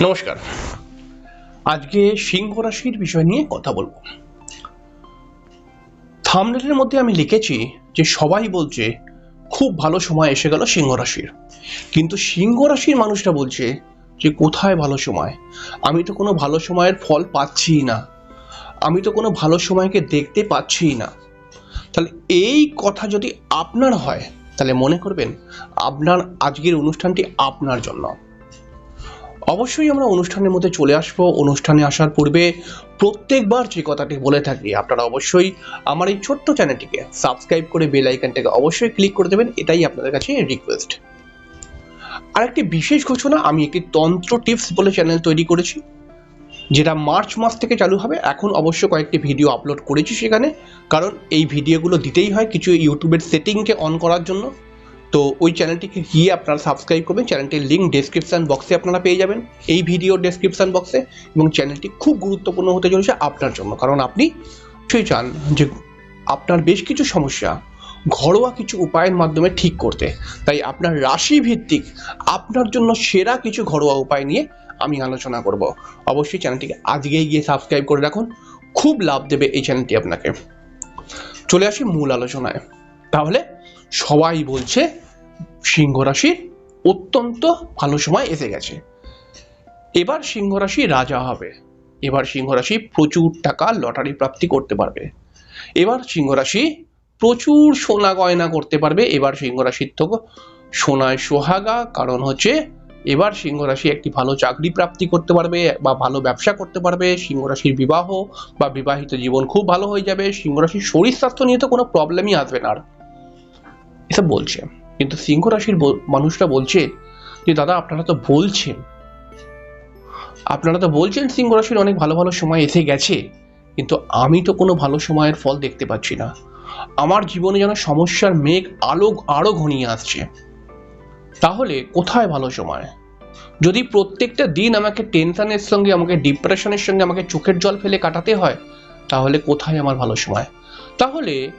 নমস্কার। আজকে সিংহ রাশির বিষয় নিয়ে কথা বলব। থামনেলের মধ্যে আমি লিখেছি যে সবাই বলছে, খুব ভালো সময় এসে গেল সিংহ রাশির। কিন্তু সিংহ রাশির মানুষটা বলছে যে, কোথায় ভালো সময়? আমি তো কোনো ভালো সময়ের ফল পাচ্ছি না। আমি তো কোনো ভালো সময়কে দেখতে পাচ্ছি না। তাহলে এই কথা যদি আপনার হয়, তাহলে মনে করবেন, আপনার আজকের অনুষ্ঠানটি আপনার জন্য। অবশ্যই আমরা অনুষ্ঠানের মধ্যে চলে আসব। অনুষ্ঠানে আসার পূর্বে প্রত্যেকবার যে কথাটি বলে থাকি, আপনারা অবশ্যই আমার এই ছোট্ট চ্যানেলটিকে সাবস্ক্রাইব করে বেল আইকনটাকে অবশ্যই ক্লিক করে দেবেন, এটাই আপনাদের কাছে রিকোয়েস্ট আর একটি বিশেষ ঘোষণা, আমি একটি তন্ত্র টিপস বলে চ্যানেল তৈরি করেছি, যেটা মার্চ মাস থেকে চালু হবে। এখন অবশ্য কয়েকটি ভিডিও আপলোড করেছি সেখানে, কারণ এই ভিডিওগুলো দিতেই হয় কিছু ইউটিউবের সেটিংকে অন করার জন্য। তো ওই চ্যানেলটিকে গিয়ে আপনারা সাবস্ক্রাইব করবেন। চ্যানেলটির লিঙ্ক ডেসক্রিপশন বক্সে আপনারা পেয়ে যাবেন। এই ভিডিও ডেসক্রিপশন বক্সে এবং চ্যানেলটি খুব গুরুত্বপূর্ণ হতে চলেছে আপনার জন্য। কারণ আপনি সেই চান যে আপনার বেশ কিছু সমস্যা ঘরোয়া কিছু উপায়ের মাধ্যমে ঠিক করতে। তাই আপনার রাশি ভিত্তিক আপনার জন্য সেরা কিছু ঘরোয়া উপায় নিয়ে আমি আলোচনা করব। অবশ্যই চ্যানেলটিকে আজকেই গিয়ে সাবস্ক্রাইব করে রাখুন। খুব লাভ দেবে এই চ্যানেলটি আপনাকে। চলে আসি মূল আলোচনায়। তাহলে সবাই বলছে সিংহ রাশির অত্যন্ত ভালো সময় এসে গেছে। এবার সিংহ রাশি রাজা হবে। এবার সিংহ রাশি প্রচুর টাকা লটারি প্রাপ্তি করতে পারবে। এবার সিংহ রাশি প্রচুর সোনা গয়না করতে পারবে। এবার সিংহ রাশির তো সোনায় সোহাগা, কারণ হচ্ছে এবার সিংহ রাশি একটি ভালো চাকরি প্রাপ্তি করতে পারবে বা ভালো ব্যবসা করতে পারবে। সিংহ রাশির বিবাহ বা বিবাহিত জীবন খুব ভালো হয়ে যাবে। সিংহ রাশির শরীর স্বাস্থ্য নিয়ে তো কোনো প্রবলেমই আসবে না আর। এসব বলছে। কিন্তু সিংহ রাশির মানুষরা বলছে যে, দাদা, আপনারা তো বলছেন। আপনারা তো বলছেন সিংহ রাশির অনেক ভালো ভালো সময় এসে গেছে। কিন্তু আমি তো কোনো ভালো সময়ের ফল দেখতে পাচ্ছি না। আমার জীবনে যেন সমস্যার মেঘ আলো, আরও ঘনিয়ে আসছে। তাহলে কোথায় ভালো সময়? যদি প্রত্যেকটা দিন আমাকে টেনশনের সঙ্গে, আমাকে ডিপ্রেশনের সঙ্গে, আমাকে চোখের জল ফেলে কাটাতে হয়, তাহলে কোথায় আমার ভালো সময়? তাহলে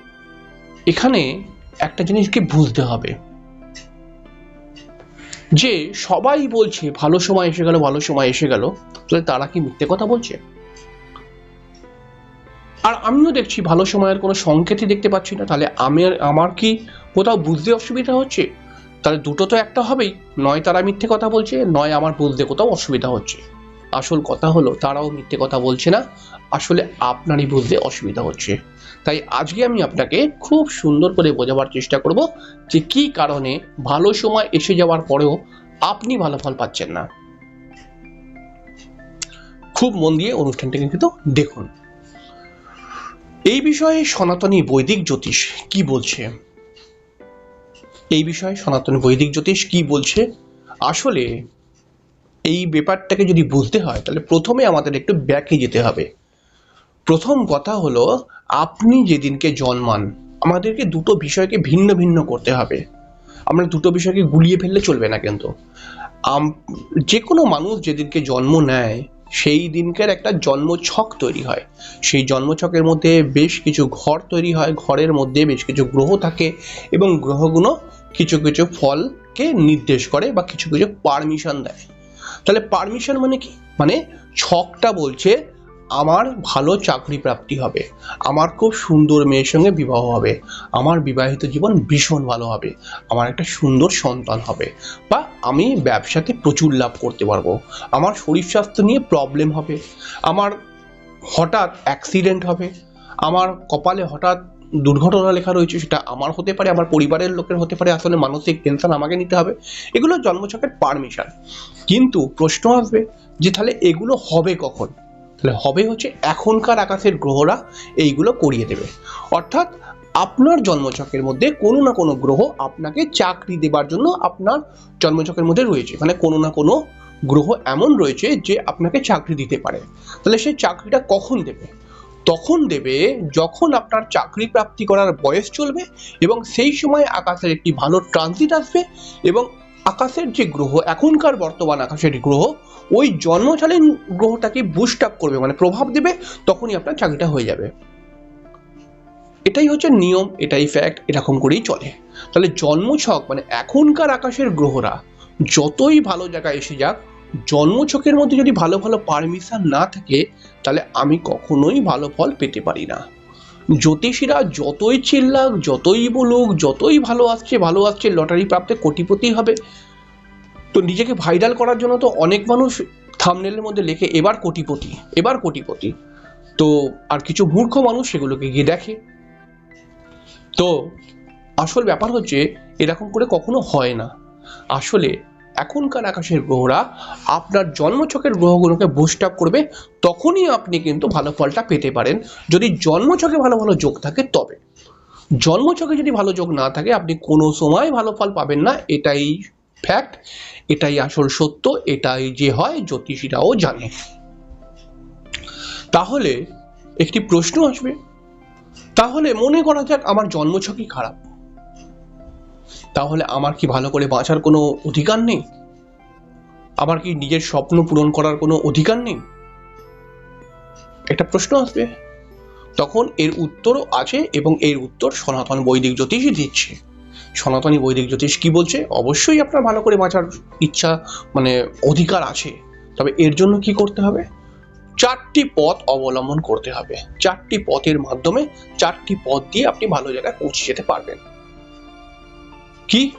এখানে একটা জিনিসকে বুঝতে হবে। যে সবাই বলছে, ভালো সময় এসে গেল, ভালো সময় এসে গেল, তাহলে তারা কি মিথ্যে কথা বলছে? আর আমিও দেখছি ভালো সময়ের কোনো সংকেতই দেখতে পাচ্ছি না, তাহলে আমি আমার কি কোথাও বুঝতে অসুবিধা হচ্ছে? তাহলে দুটো তো একটা হবেই, নয় তারা মিথ্যে কথা বলছে, নয় আমার বুঝতে কোথাও অসুবিধা হচ্ছে। আসল কথা হলো, তারাও মিথ্যে কথা বলছে না। আসলে আপনারই বুঝতে অসুবিধা হচ্ছে। তাই আজকে আমি আপনাকে খুব সুন্দর করে বোঝাবার চেষ্টা করব যে কি কারণে ভালো সময় এসে যাওয়ার পরেও আপনি ভালো ফল পাচ্ছেন না। খুব মন দিয়ে অনুষ্ঠানটাকে কিন্তু দেখুন। এই বিষয়ে সনাতনী বৈদিক জ্যোতিষ কি বলছে? এই বিষয়ে সনাতনী বৈদিক জ্যোতিষ কি বলছে? আসলে এই ব্যাপারটাকে যদি বুঝতে হয়, তাহলে প্রথমে আমাদের একটু ব্যাকে যেতে হবে। প্রথম কথা হলো, আপনি যেদিনকে জন্মান, আমাদেরকে দুটো বিষয়কে ভিন্ন ভিন্ন করতে হবে। আমরা দুটো বিষয়কে গুলিয়ে ফেললে চলবে না কিন্তু। যে কোনো মানুষ যেদিনকে জন্ম নেয়, সেই দিনকার একটা জন্মছক তৈরি হয়। সেই জন্মছকের মধ্যে বেশ কিছু ঘর তৈরি হয়, ঘরের মধ্যে বেশ কিছু গ্রহ থাকে এবং গ্রহগুলো কিছু কিছু ফলকে নির্দেশ করে বা কিছু কিছু পারমিশন দেয়। তাহলে পারমিশন মানে কি? মানে ছকটা বলছে, আমার ভালো চাকরি প্রাপ্তি হবে। আমার খুব সুন্দর মেয়ের সঙ্গে বিবাহ হবে। আমার বিবাহিত জীবন ভীষণ ভালো হবে। আমার একটা সুন্দর সন্তান হবে। বা আমি ব্যবসাতে প্রচুর লাভ করতে পারব। আমার শরীর স্বাস্থ্য নিয়ে প্রবলেম হবে। আমার হঠাৎ অ্যাক্সিডেন্ট হবে। আমার কপালে হঠাৎ দুর্ঘটনা লেখা রয়েছে, সেটা আমার হতে পারে, আমার পরিবারের লোকের হতে পারে, আসলে মানসিক টেনশন আমাকে নিতে হবে। এগুলো জন্মছকের পারমিশন কিন্তু প্রশ্ন আসবে যে তাহলে এগুলো হবে কখন? তাহলে হবে হচ্ছে এখনকার আকাশের গ্রহরা এইগুলো করিয়ে দেবে। অর্থাৎ আপনার জন্মছকের মধ্যে কোনো না কোনো গ্রহ আপনাকে চাকরি দেবার জন্য আপনার জন্মছকের মধ্যে রয়েছে। মানে কোনো না কোনো গ্রহ এমন রয়েছে যে আপনাকে চাকরি দিতে পারে। তাহলে সেই চাকরিটা কখন দেবে? তখন দেবে যখন আপনার চাকরি প্রাপ্তি করার বয়স চলবে এবং সেই সময় আকাশের একটি ভালো ট্রানজিট আসবে এবং আকাশের যে গ্রহ, এখনকার বর্তমান আকাশের গ্রহ, ওই জন্মকালীন গ্রহটাকে বুস্ট আপ করবে মানে প্রভাব দেবে, তখনই আপনার চাকরিটা হয়ে যাবে। এটাই হচ্ছে নিয়ম, এটাই ফ্যাক্ট এরকম করেই চলে। তাহলে জন্মছক মানে এখনকার আকাশের গ্রহরা, যতই ভালো জায়গায় এসে যাক জন্মছকের মধ্যে যদি ভালো ভালো পারমিশন না থাকে, তাহলে আমি কখনোই ভালো ফল পেতে পারি না। জ্যোতিষীরা যতই চিল্লাক, যতই বলুক, যতই ভালো আসছে ভালো আসছে, লটারি প্রাপ্তে কোটিপতি হবে। তো নিজেকে ভাইরাল করার জন্য তো অনেক মানুষ থামনেলের মধ্যে লেখে, এবার কোটিপতি এবার কোটিপতি। তো আর কিছু মূর্খ মানুষ সেগুলোকে গিয়ে দেখে। তো আসল ব্যাপার হচ্ছে, এরকম করে কখনো হয় না। আসলে এখনকার আকাশের গ্রহরা আপনার জন্মছকের গ্রহগুলোকে বুস্ট আপ করবে, তখনই আপনি কিন্তু ভালো ফলটা পেতে পারেন। যদি জন্মছকে ভালো ভালো যোগ থাকে, তবে। জন্মছকে যদি ভালো যোগ না থাকে, আপনি কোনো সময় ভালো ফল পাবেন না, এটাই ফ্যাক্ট এটাই আসল সত্য, এটাই যে হয় জ্যোতিষীরাও জানে। তাহলে একটি প্রশ্ন আসবে। তাহলে মনে করা যাক আমার জন্মছকই খারাপ। তাহলে আমার কি ভালো করে বাঁচার কোনো অধিকার নেই? আমার কি নিজের স্বপ্ন পূরণ করার কোনো অধিকার নেই? একটা প্রশ্ন আসবে। তখন এর উত্তরও আছে এবং এর উত্তর সনাতন বৈদিক জ্যোতিষই দিচ্ছে। সনাতনী বৈদিক জ্যোতিষ কি বলছে? অবশ্যই আপনার ভালো করে বাঁচার ইচ্ছা মানে অধিকার আছে। তবে এর জন্য কি করতে হবে? চারটি পথ অবলম্বন করতে হবে। চারটি পথের মাধ্যমে চারটি পথ দিয়ে আপনি ভালো জায়গায় পৌঁছে যেতে পারবেন। কি?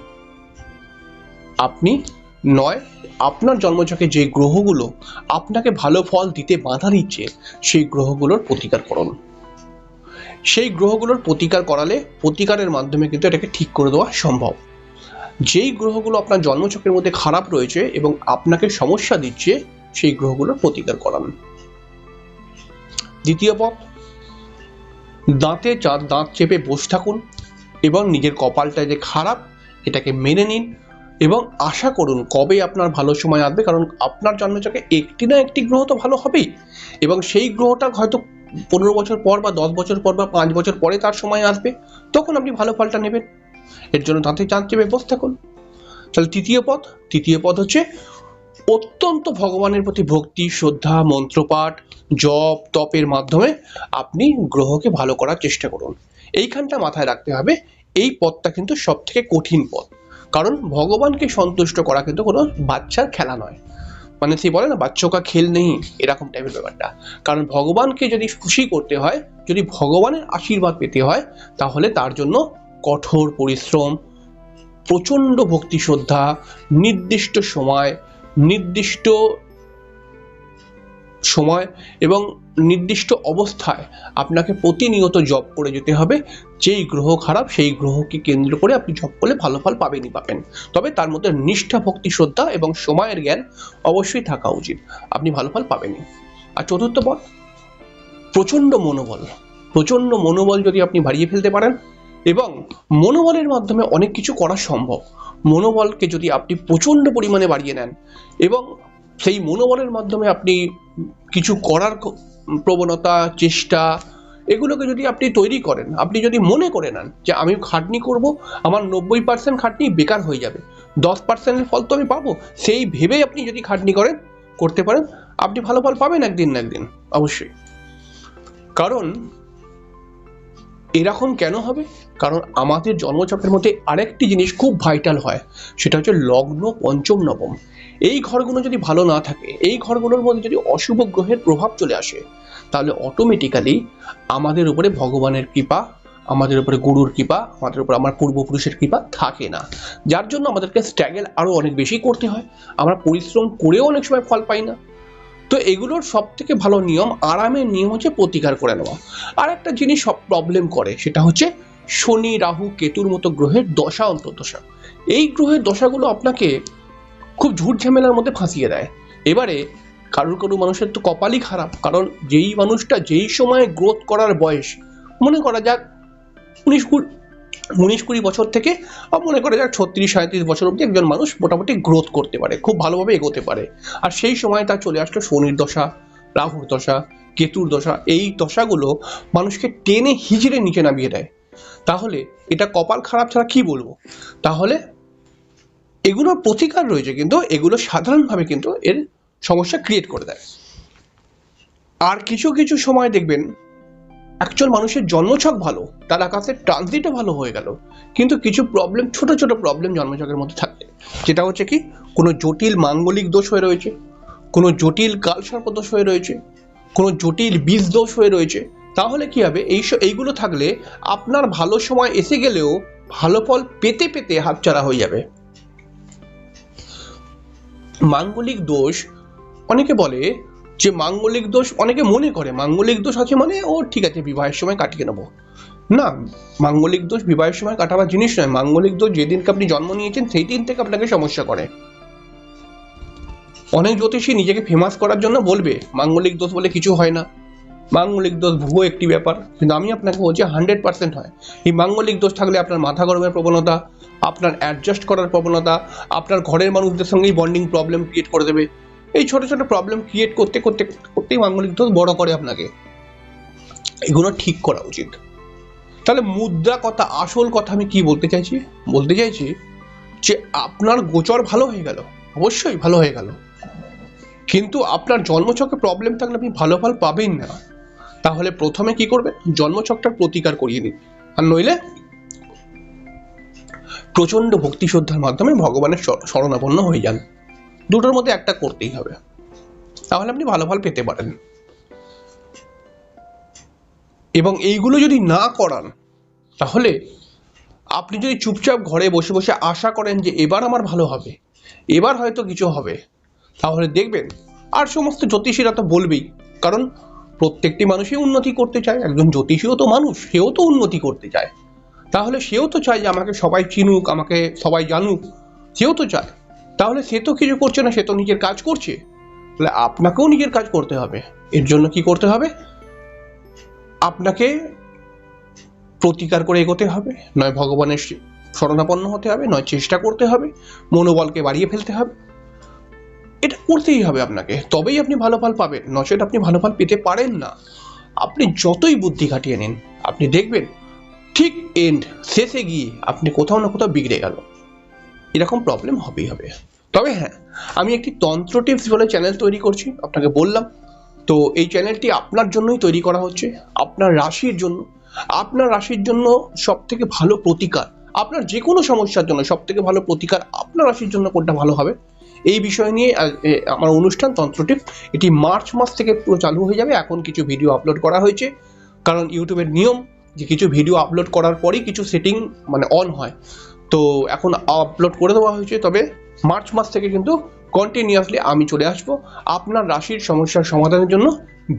আপনি? নয়, আপনার জন্মছকে যে গ্রহগুলো আপনাকে ভালো ফল দিতে বাধা দিচ্ছে, সেই গ্রহগুলোর প্রতিকার করুন। সেই গ্রহগুলোর প্রতিকার করালে প্রতিকারের মাধ্যমে কিন্তু এটাকে ঠিক করে দেওয়া সম্ভব। যেই গ্রহগুলো আপনার জন্মছকের মধ্যে খারাপ রয়েছে এবং আপনাকে সমস্যা দিচ্ছে, সেই গ্রহগুলোর প্রতিকার করান। দ্বিতীয় পথ, দাঁতে চার দাঁত চেপে বসে থাকুন এবং নিজের কপালটা যে খারাপ এটাকে মেনে নিন এবং আশা করুন কবে আপনার ভালো সময় আসবে, কারণ আপনার জন্মচকে একটি না একটি গ্রহ তো ভালো হবেই। এবং সেই গ্রহটা হয়তো পনেরো বছর পর বা দশ বছর পর বা পাঁচ বছর পরে তার সময় আসবে, তখন আপনি ভালো ফলটা নেবেন। এর জন্য তাতে চাঁদ ব্যবস্থা বসে থাকুন তাহলে তৃতীয় পথ তৃতীয় পথ হচ্ছে অত্যন্ত ভগবানের প্রতি ভক্তি, শ্রদ্ধা, মন্ত্রপাঠ, জপ, তপের মাধ্যমে আপনি গ্রহকে ভালো করার চেষ্টা করুন। এইখানটা মাথায় রাখতে হবে এই পথটা কিন্তু সব থেকে কঠিন পথ। কারণ ভগবানকে সন্তুষ্ট করা কিন্তু কোনো বাচ্চার খেলা নয়। মানে সে বলে না, বাচ্চা খেল নেই এরকম টাইপের ব্যাপারটা। কারণ ভগবানকে যদি খুশি করতে হয়, যদি ভগবানের আশীর্বাদ পেতে হয়, তাহলে তার জন্য কঠোর পরিশ্রম, প্রচণ্ড ভক্তি শ্রদ্ধা, নির্দিষ্ট সময়, নির্দিষ্ট সময় এবং নির্দিষ্ট অবস্থায় আপনাকে প্রতিনিয়ত জব করে যেতে হবে। যেই গ্রহ খারাপ, সেই গ্রহকে কেন্দ্র করে আপনি জব করলে ভালো ফল পাবেনই পাবেন। তবে তার মধ্যে নিষ্ঠা, ভক্তি, শ্রদ্ধা এবং সময়ের জ্ঞান অবশ্যই থাকা উচিত। আপনি ভালো ফল পাবেনই। আর চতুর্থ পথ, প্রচণ্ড মনোবল। প্রচণ্ড মনোবল যদি আপনি বাড়িয়ে ফেলতে পারেন এবং মনোবলের মাধ্যমে অনেক কিছু করা সম্ভব। মনোবলকে যদি আপনি প্রচণ্ড পরিমাণে বাড়িয়ে নেন এবং সেই মনোবলের মাধ্যমে আপনি কিছু করার প্রবণতা, চেষ্টা, এগুলোকে যদি আপনি তৈরি করেন, আপনি যদি মনে করে নেন যে আমি খাটনি করব, আমার নব্বই পার্সেন্ট খাটনি বেকার হয়ে যাবে। দশ পার্সেন্টের ফল তো আমি পাবো। সেই ভেবে আপনি যদি খাটনি করেন, করতে পারেন, আপনি ভালো ফল পাবেন একদিন না একদিন, অবশ্যই। কারণ, এরকম কেন হবে? কারণ আমাদের জন্মচক্রের মধ্যে আরেকটি জিনিস খুব ভাইটাল হয়, সেটা হচ্ছে লগ্ন পঞ্চম নবম। এই ঘরগুলো যদি ভালো না থাকে, এই ঘরগুলোর মধ্যে যদি অশুভ গ্রহের প্রভাব চলে আসে, তাহলে অটোমেটিক্যালি আমাদের উপরে ভগবানের কৃপা, আমাদের উপরে গুরুর কৃপা, আমাদের উপরে আমার পূর্বপুরুষের কৃপা থাকে না। যার জন্য আমাদেরকে স্ট্রাগল আরও অনেক বেশি করতে হয়। আমরা পরিশ্রম করেও অনেক সময় ফল পাই না। তো এগুলোর সব থেকে ভালো নিয়ম, আরামের নিয়ম হচ্ছে প্রতিকার করে নেওয়া। আর একটা জিনিস সব প্রবলেম করে, সেটা হচ্ছে শনি, রাহু, কেতুর মতো গ্রহের দশা, অন্তর্দশা। এই গ্রহের দশাগুলো আপনাকে খুব ঝুট ঝামেলার মধ্যে ফাঁসিয়ে দেয়। এবারে কারুর কারোর মানুষের তো কপালই খারাপ, কারণ যেই মানুষটা যেই সময়ে গ্রোথ করার বয়স, মনে করা যাক উনিশ কুড়ি উনিশ কুড়ি বছর থেকে বা মনে করা যাক ছত্রিশ সাঁত্রিশ বছর অবধি একজন মানুষ মোটামুটি গ্রোথ করতে পারে, খুব ভালোভাবে এগোতে পারে। আর সেই সময় তার চলে আসলো শনির দশা, রাহুর দশা, কেতুর দশা, এই দশাগুলো মানুষকে টেনে হিজড়ে নিচে নামিয়ে দেয়। তাহলে এটা কপাল খারাপ ছাড়া কি বলব? তাহলে এগুলোর প্রতিকার রয়েছে কিন্তু, এগুলো সাধারণভাবে কিন্তু এর সমস্যা ক্রিয়েট করে দেয়। আর কিছু কিছু সময় দেখবেন অ্যাকচুয়াল মানুষের জন্মছক ভালো, তার আকাশের ট্রানজিটও ভালো হয়ে গেল, কিন্তু কিছু প্রবলেম ছোট ছোট প্রবলেম জন্মছকের মধ্যে থাকে। যেটা হচ্ছে কি, কোনো জটিল মাঙ্গলিক দোষ হয়ে রয়েছে, কোনো জটিল কালসর্প দোষ হয়ে রয়েছে, কোনো জটিল বীজ দোষ হয়ে রয়েছে, তাহলে কি হবে, এই এইগুলো থাকলে আপনার ভালো সময় এসে গেলেও ভালো ফল পেতে পেতে হাতছাড়া হয়ে যাবে। মাঙ্গলিক দোষ অনেকে বলে যে মাঙ্গলিক দোষ অনেকে মনে করে, মাঙ্গলিক দোষ আছে মানে ও ঠিক আছে, বিবাহের সময় কাটিয়ে নেব। না, মাঙ্গলিক দোষ বিবাহের সময় কাটাবার জিনিস নয়। মাঙ্গলিক দোষ যেদিনকে আপনি জন্ম নিয়েছেন, সেই দিন থেকে আপনাকে সমস্যা করে। অনেক জ্যোতিষী নিজেকে ফেমাস করার জন্য বলবে, মাঙ্গলিক দোষ বলে কিছু হয় না। মাঙ্গলিক দোষ ভুয়ো একটি ব্যাপার। কিন্তু আমি আপনাকে বলছি হান্ড্রেড পার্সেন্ট হয়। এই মাঙ্গলিক দোষ থাকলে আপনার মাথা গরমের প্রবণতা, আপনার অ্যাডজাস্ট করার প্রবণতা, আপনার ঘরের মানুষদের সঙ্গেই বন্ডিং প্রবলেম ক্রিয়েট করে দেবে। এই ছোট ছোট প্রবলেম ক্রিয়েট করতে করতে করতেই মাঙ্গলিক দোষ বড় করে আপনাকে। এগুলো ঠিক করা উচিত। তাহলে মুদ্রা কথা, আসল কথা আমি কি বলতে চাইছি? বলতে চাইছি যে আপনার গোচর ভালো হয়ে গেল, অবশ্যই ভালো হয়ে গেল। কিন্তু আপনার জন্মছকে প্রবলেম থাকলে আপনি ভালো ফল পাবেন না। তাহলে প্রথমে কি করবেন জন্মছকটার প্রতিকার করিয়ে নিন আর নইলে প্রচণ্ড ভক্তি শ্রদ্ধার মাধ্যমে ভগবানের শরণাপন্ন হয়ে যান। দুটোর মধ্যে একটা করতেই হবে। তাহলে আপনি ভালো ফল পেতে পারেন। এবং এইগুলো যদি না করান, তাহলে আপনি যদি চুপচাপ ঘরে বসে বসে আশা করেন যে এবার আমার ভালো হবে, এবার হয়তো কিছু হবে, তাহলে দেখবেন আর সমস্ত জ্যোতিষীরা তো বলবেই, কারণ প্রত্যেকটি মানুষই উন্নতি করতে চায়, একজন জ্যোতিষীও তো মানুষ, সেও তো উন্নতি করতে চায়। তাহলে সেও তো চায় যে আমাকে সবাই চিনুক, আমাকে সবাই জানুক, সেও তো চায়। তাহলে সে তো কিছু করছে না, সে তো নিজের কাজ করছে। তাহলে আপনাকেও নিজের কাজ করতে হবে। এর জন্য কি করতে হবে? আপনাকে প্রতিকার করে এগোতে হবে। নয় ভগবানের শরণাপন্ন হতে হবে, নয় চেষ্টা করতে হবে। মনোবলকে বাড়িয়ে ফেলতে হবে। এটা করতেই হবে আপনাকে। তবেই আপনি ভালো ফল পাবেন। নচেত আপনি ভালো ফল পেতে পারেন না। আপনি যতই বুদ্ধি খাটিয়ে নিন, আপনি দেখবেন ঠিক এন্ড শেষে গিয়ে আপনি কোথাও না কোথাও বিগড়ে গেল। এরকম প্রবলেম হবেই হবে। তবে হ্যাঁ আমি একটি তন্ত্র টিপস বলে চ্যানেল তৈরি করছি, আপনাকে বললাম। তো এই চ্যানেলটি আপনার জন্যই তৈরি করা হচ্ছে। আপনার রাশির জন্য, আপনার রাশির জন্য সব থেকে ভালো প্রতিকার, আপনার যে কোনো সমস্যার জন্য সব থেকে ভালো প্রতিকার আপনার রাশির জন্য কোনটা ভালো হবে? এই বিষয় নিয়ে আমার অনুষ্ঠান তন্ত্রটিপ এটি মার্চ মাস থেকে পুরো চালু হয়ে যাবে। এখন কিছু ভিডিও আপলোড করা হয়েছে। কারণ ইউটিউবের নিয়ম যে কিছু ভিডিও আপলোড করার পরেই কিছু সেটিং মানে অন হয়। তো এখন আপলোড করে দেওয়া হয়েছে। তবে মার্চ মাস থেকে কিন্তু কন্টিনিউয়াসলি আমি চলে আসব আপনার রাশির সমস্যার সমাধানের জন্য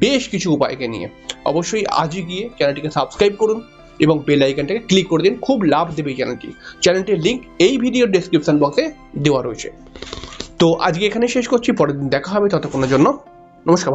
বেশ কিছু উপায়কে নিয়ে। অবশ্যই আজই গিয়ে চ্যানেলটিকে সাবস্ক্রাইব করুন এবং বেল আইকনটাকে ক্লিক করে দিন। খুব লাভ দেবে এই চ্যানেলটি। চ্যানেলটির লিঙ্ক এই ভিডিওর ডেসক্রিপশন বক্সে দেওয়া রয়েছে। তো আজকে এখানে শেষ করছি পরের দিন দেখা হবে ততক্ষণের জন্য। নমস্কার।